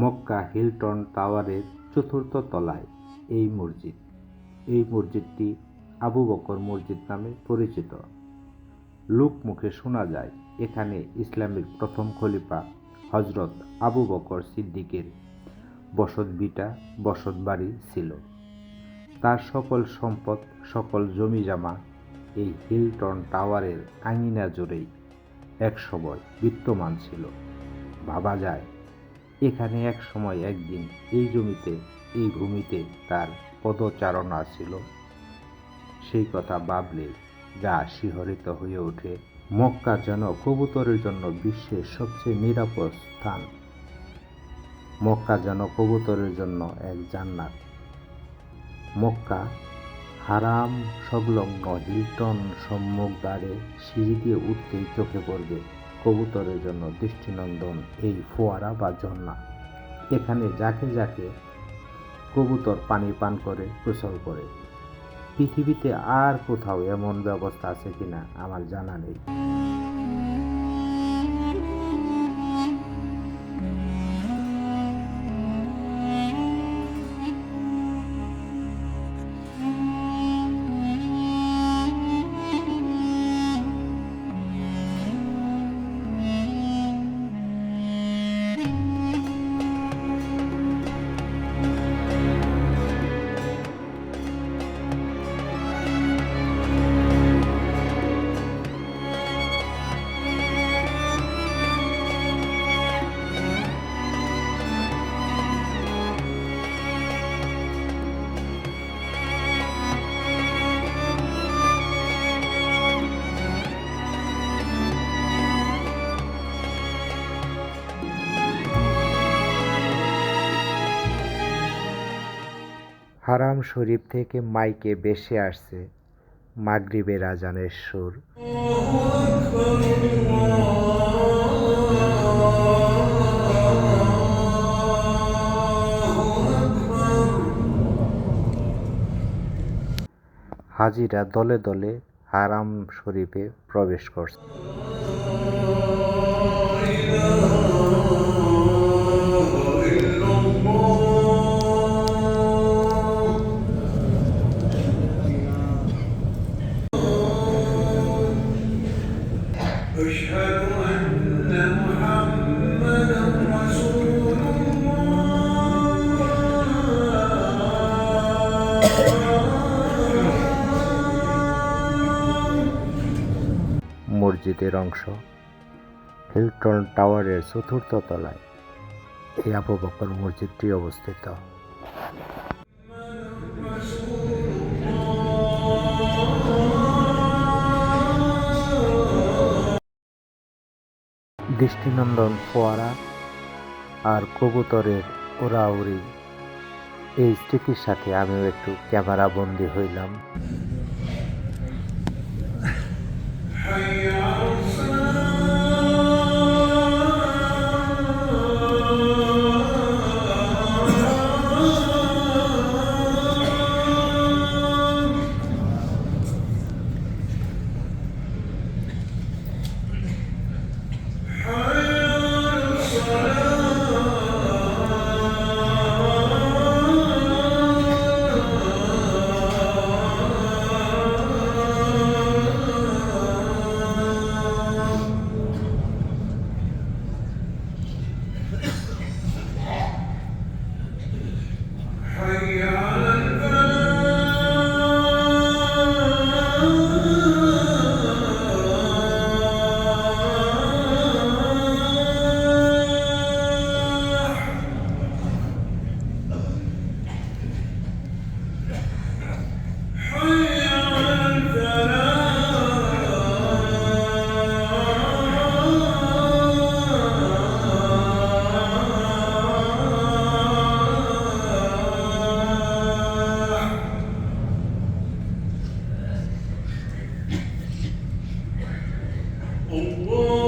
Mecca Hilton টাওয়ারের চতুর্থ তলায় এই মসজিদ। এই মসজিদটি আবু বকর মসজিদ নামে পরিচিত। লোক মুখে শোনা যায়, এখানে ইসলামের প্রথম খলিফা হজরত আবু বকর সিদ্দিকের বসত ভিটা, বসত বাড়ি ছিল। তার সকল সম্পদ, সকল জমিজমা এই হিলটন টাওয়ারের আঙিনা জুড়েই একসময় বিদ্যমান ছিল। ভাবা যায় এখানে এক সময় একদিন এই জমিতে, এই ভূমিতে তার পদচারণা ছিল। সেই কথা ভাবলে গা শিহরিত হয়ে ওঠে। মক্কা যেন কবুতরের জন্য বিশ্বের সবচেয়ে নিরাপদ স্থান। মক্কা যেন কবুতরের জন্য এক জান্নাত। মক্কা হারাম, সংলগ্ন হিলটন সম্মুখ দ্বারে সিঁড়ি দিয়ে উঠতেই চোখে পড়বে। কবুতরের জন্য দৃষ্টিনন্দন এই ফোয়ারা বা ঝর্ণা। এখানে যাকে যাকে কবুতর পানি পান করে, গোসল করে। পৃথিবীতে আর কোথাও এমন ব্যবস্থা আছে কিনা আমার জানা নেই। হারাম শরীফ থেকে মাইকে বেশে আসছে মাগরিবের আজানের সুর। হাজিরা দলে দলে হারাম শরীফে প্রবেশ করছে। মসজিদের অংশ। হিলটন টাওয়ারের চতুর্থ তলায় এই আবু বকর মসজিদটি অবস্থিত। দৃষ্টিনন্দন ফোয়ারা আর কবুতরের ওরাউরি এই স্মৃতির সাথে আমিও একটু ক্যামেরা বন্দি হইলাম 공부